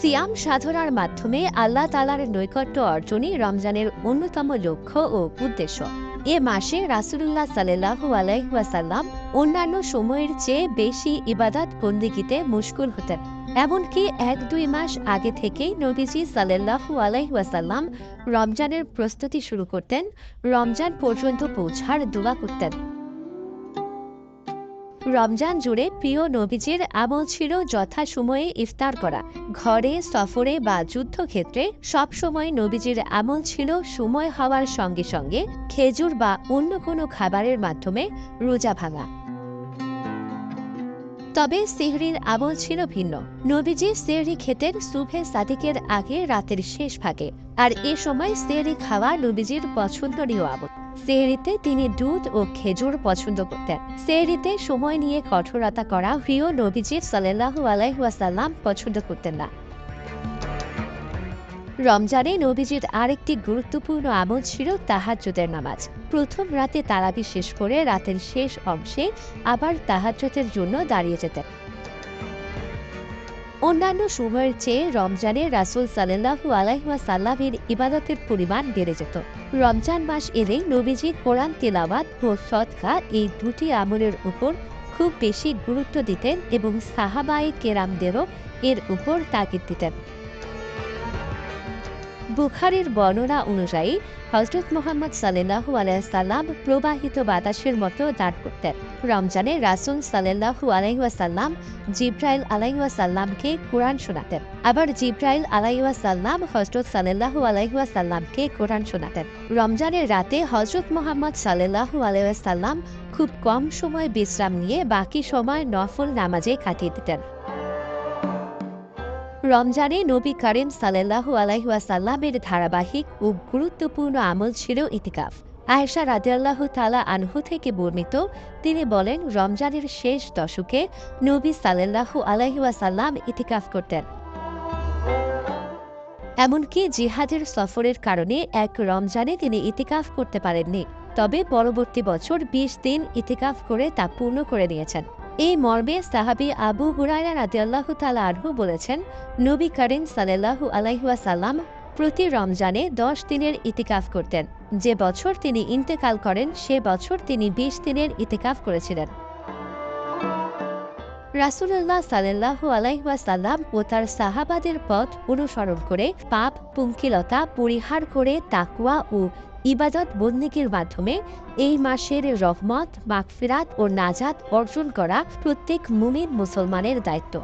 সিয়াম সাধনার মাধ্যমে আল্লাহ তালার নৈকট্য অর্জনই রমজানের অন্যতম লক্ষ্য ও উদ্দেশ্য। এ মাসে রাসুলুল্লাহ সাল্লাহু আলাইহাসাল্লাম অন্যান্য সময়ের চেয়ে বেশি ইবাদত বন্দিগিতে মুশকুল হতেন। এমনকি এক দুই মাস আগে থেকেই নবীজি সাল্লাহু আলাইহাসাল্লাম রমজানের প্রস্তুতি শুরু করতেন, রমজান পর্যন্ত পৌঁছার দোয়া করতেন। রমজান জুড়ে প্রিয় নবীজির আমল ছিল যথাসময়ে ইফতার করা। ঘরে, সফরে বা যুদ্ধক্ষেত্রে সবসময় নবীজির আমল ছিল সময় হওয়ার সঙ্গে সঙ্গে খেজুর বা অন্য কোনো খাবারের মাধ্যমে রোজা ভাঙা। তবে সিহরির আমল ছিল ভিন্ন। নবীজি সিহরি খেতেন সুফে সাদিকের আগে রাতের শেষ ভাগে। আর এ সময় সিহরি খাওয়া নবীজির পছন্দনীয় আমল। সেহরিতে তিনি দুধ ও খেজুর পছন্দ করতেন। সেহরিতে সময় নিয়ে কঠোরতা করা প্রিয় নবীজি সাল্লাহ আলাইহাসাল্লাম পছন্দ করতেন না। রমজানে নবীজির আরেকটি গুরুত্বপূর্ণ আমল ছিল তাহাজ্জুদের নামাজ। প্রথম রাতে তারাবি শেষ করে রাতের শেষ অংশে আবার তাহাজ্জুদের জন্য দাঁড়িয়ে যেতেন। অন্যান্য সময়ের চেয়ে রমজানে রাসুল সাল্লাহু আলাইহুয়া সাল্লামের ইবাদতের পরিমাণ বেড়ে যেত। রমজান মাস এলেই নবীজি কোরআন তেলাওয়াত ও সৎকা এই দুটি আমলের উপর খুব বেশি গুরুত্ব দিতেন এবং সাহাবাই কেরামদেরও এর উপর তাগিদ দিতেন। বুখারের বর্ণনা অনুযায়ী হজরত মোহাম্মদ সাল্লাহু আলাইসাল্লাম প্রবাহিত বাতাসের মতো দাঁড় করতেন। রমজানে রাসুল সাল্লাহু আলাইসাল্লাম জিব্রাইল আলাইসাল্লামকে কোরআন শোনাতেন। আবার জিব্রাইল আলাইসাল্লাম হজরত সাল্লাহু আলাইসাল্লামকে কোরআন শোনাতেন। রমজানের রাতে হজরত মোহাম্মদ সাল্লাহু আলাইসাল্লাম খুব কম সময় বিশ্রাম নিয়ে বাকি সময় নফল নামাজে কাটিয়ে দিতেন। রমজানে নবী করিম সাল্লাহু আলাইহাসাল্লামের ধারাবাহিক ও গুরুত্বপূর্ণ আমল ছিল ইতিকাফ। আয়েশা রাজিয়াল্লাহ তালা আনহু থেকে বর্ণিত, তিনি বলেন, রমজানের শেষ দশকে নবী সাল্লাহু আলাইহাসাল্লাম ইতিকাফ করতেন। এমনকি জিহাদের সফরের কারণে এক রমজানে তিনি ইতিকাফ করতে পারেননি। তবে পরবর্তী বছর বিশ দিন ইতিকাফ করে তা পূর্ণ করে নিয়েছেন। এই মর্মে সাহাবি আবু হুরায়রা রাদিয়াল্লাহ তালা আরহু বলেছেন, নবী করিম সাল্লাহু আলাইহুয়াসাল্লাম প্রতি রমজানে দশ দিনের ইতিকাফ করতেন। যে বছর তিনি ইন্তেকাল করেন, সে বছর তিনি বিশ দিনের ইতিকাফ করেছিলেন। রাসুল্লাহ সাল্লাহ আলাইহাসাল্লাম ও তার সাহাবাদের পথ অনুসরণ করে পাপ পুঙ্কিলতা পরিহার করে তাকুয়া ও ইবাদত বন্দিকের মাধ্যমে এই মাসের রহমত, মাগফিরাত ও নাজাত অর্জন করা প্রত্যেক মুমিন মুসলমানের দায়িত্ব।